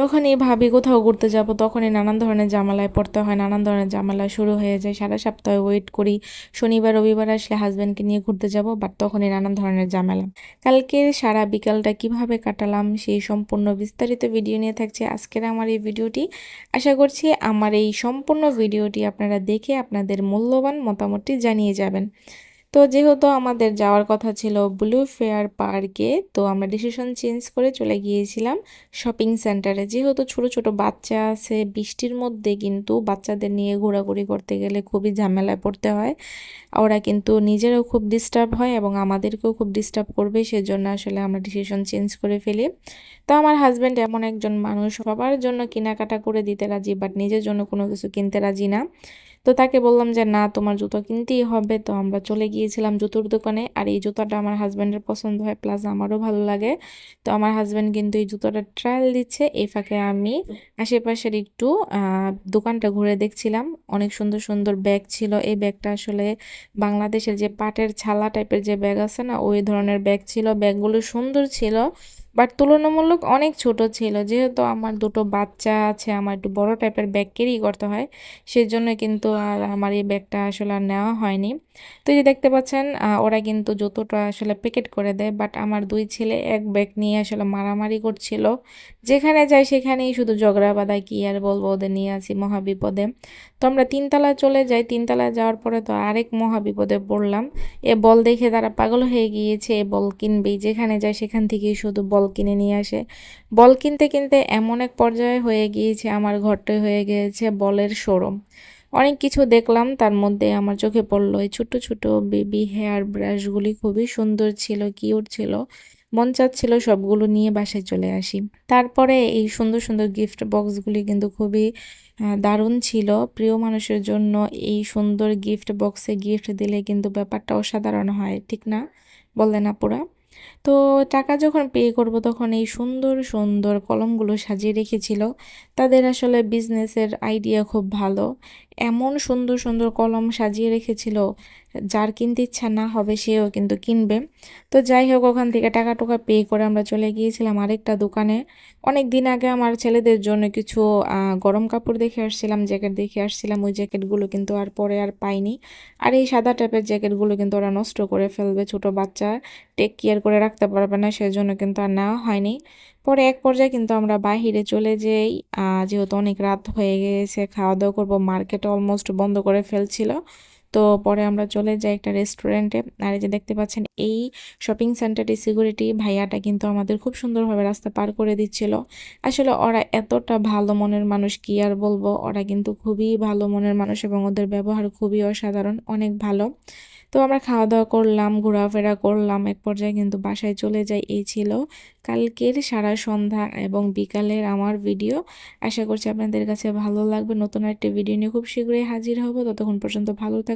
যখনই ভাবি কোথাও ঘুরতে যাব, তখনই নানান ধরনের জামালায় পড়তে হয়, নানান ধরনের জামালা শুরু হয়ে যায়। সারা সপ্তাহে ওয়েট করি, শনিবার, রবিবার আসলে হাজব্যান্ডকে নিয়ে ঘুরতে যাব বাট তখনই নানান ধরনের জামেলা কালকের সারা বিকালটা কীভাবে কাটালাম, সেই সম্পূর্ণ বিস্তারিত ভিডিও নিয়ে থাকছে আজকের আমার এই ভিডিওটি আশা করছি আমার এই সম্পূর্ণ ভিডিওটি আপনারা দেখে আপনাদের মূল্যবান মতামতটি জানিয়ে যাবেন। তো যেহেতু আমাদের যাওয়ার কথা ছিল ব্লু ফেয়ার পার্কে তো আমরা ডিসিশন চেঞ্জ করে চলে গিয়েছিলাম শপিং সেন্টারে যেহেতু ছোট ছোট বাচ্চা আছে, বৃষ্টির মধ্যে কিন্তু বাচ্চাদের নিয়ে ঘোরাঘুরি করতে গেলে খুবই ঝামেলায় পড়তে হয়। ওরা কিন্তু নিজেরাও খুব ডিস্টার্ব হয় এবং আমাদেরকেও খুব ডিস্টার্ব করবে, সেজন্য আসলে আমরা ডিসিশন চেঞ্জ করে ফেলি। তো আমার হাজব্যান্ড এমন একজন মানুষ, সবার জন্য কেনাকাটা করে দিতে রাজি বাট নিজের জন্য কোনো কিছু কিনতে রাজি না। তো তাকে বললাম যে, না, তোমার জুতো কিনতেই হবে, তো আমরা চলে গিয়েছিলাম জুতোর দোকানে আর এই জুতোটা আমার হাজব্যান্ডের পছন্দ হয় প্লাস আমারও ভালো লাগে। তো আমার হাজব্যান্ড কিন্তু এই জুতোটা ট্রায়াল দিচ্ছে, এই ফাঁকে আমি আশেপাশের একটু দোকানটা ঘুরে দেখছিলাম। অনেক সুন্দর সুন্দর ব্যাগ ছিল। এই ব্যাগটা আসলে বাংলাদেশের যে পাটের ছালা টাইপের যে ব্যাগ আছে না, ওই ধরনের ব্যাগ ছিল। ব্যাগগুলো সুন্দর ছিল। বাট তুলনামূলক অনেক ছোট ছিল। যেহেতু আমার দুটো বাচ্চা আছে, আমার একটু বড় টাইপের ব্যাগ ক্যারি করতে হয়, সেজন্য কিন্তু আর আমার এই ব্যাগটা আসলে আর নেওয়া হয়নি। তো যে দেখতে পাচ্ছেন ওরা কিন্তু জুতোটা আসলে প্যাকেট করে দেয়, বাট আমার দুই ছেলে এক ব্যাগ নিয়ে আসলে মারামারি করছিল। যেখানে যাই সেখানেই শুধু ঝগড়া বাঁধায় কি আর বলব ওদের নিয়ে আসি মহাবিপদে। তো আমরা তিনতলায় চলে যাই, তিনতলায় যাওয়ার পরে তো আরেক মহাবিপদে পড়লাম। এ বল দেখে তারা পাগল হয়ে গিয়েছে, এ বল কিনবেই। যেখানে যায় সেখান থেকেই শুধু বল কিনে নিয়ে আসে। বল কিনতে কিনতে এমন এক পর্যায়ে হয়ে গিয়েছে, আমার ঘরটাই হয়ে গিয়েছে বলের শোরুম। অনেক কিছু দেখলাম, তার মধ্যে আমার চোখে পড়ল এই ছোট ছোট বেবি হেয়ার ব্রাশগুলি খুবই সুন্দর ছিল কিউট ছিল, মন চাচ্ছিল সবগুলো নিয়ে বাসায় চলে আসি। তারপরে এই সুন্দর সুন্দর গিফট বক্সগুলি কিন্তু খুবই দারুণ ছিল। প্রিয় মানুষের জন্য এই সুন্দর গিফট বক্সে গিফট দিলে কিন্তু ব্যাপারটা অসাধারণ হয়, ঠিক না? বললেন আপুরা। তো টাকা যখন পে করব তখন এই সুন্দর সুন্দর কলমগুলো সাজিয়ে রেখেছিল। তাদের আসলে বিজনেসের আইডিয়া খুব ভালো। এমন সুন্দর সুন্দর কলম সাজিয়ে রেখেছিল, যার কিনতে ইচ্ছা না হবে সেও কিন্তু কিনবে। তো যাই হোক, ওখান থেকে টাকা টুকা পে করে আমরা চলে গিয়েছিলাম আরেকটা দোকানে। অনেক দিন আগে আমার ছেলেদের জন্য কিছু গরম কাপড় দেখে আসছিলাম, জ্যাকেট দেখে আসছিলাম। ওই জ্যাকেটগুলো কিন্তু আর পরে আর পাইনি। আর এই সাদা টাইপের জ্যাকেটগুলো কিন্তু ওরা নষ্ট করে ফেলবে। ছোট বাচ্চা টেক কেয়ার করে রাখতে পারবে না, সেজন্য কিন্তু আর নেওয়া হয়নি। পরে এক পর্যায়ে কিন্তু আমরা বাহিরে চলে যাই যেহেতু অনেক রাত হয়ে গেছে খাওয়া দাওয়া করব মার্কেট অলমোস্ট বন্ধ করে ফেলছিল। তো পরে আমরা চলে যাই একটা রেস্টুরেন্টে আর এই যে দেখতে পাচ্ছেন, এই শপিং সেন্টারটি সিকিউরিটি ভাইয়াটা কিন্তু আমাদের খুব সুন্দরভাবে রাস্তা পার করে দিচ্ছিল। আসলে ওরা এতটা ভালো মনের মানুষ, কি আর বলব? ওরা কিন্তু খুবই ভালো মনের মানুষ এবং ওদের ব্যবহার খুবই অসাধারণ, অনেক ভালো। তো আমরা খাওয়া দাওয়া করলাম, ঘোরাফেরা করলাম, এক পর্যায়ে কিন্তু বাসায় চলে যাই, এই ছিল কালকের সারা সন্ধ্যা এবং বিকালের আমার ভিডিও আশা করছি আপনাদের কাছে ভালো লাগবে। নতুন একটা ভিডিও নিয়ে খুব শীঘ্রই হাজির হব। ততক্ষণ পর্যন্ত ভালো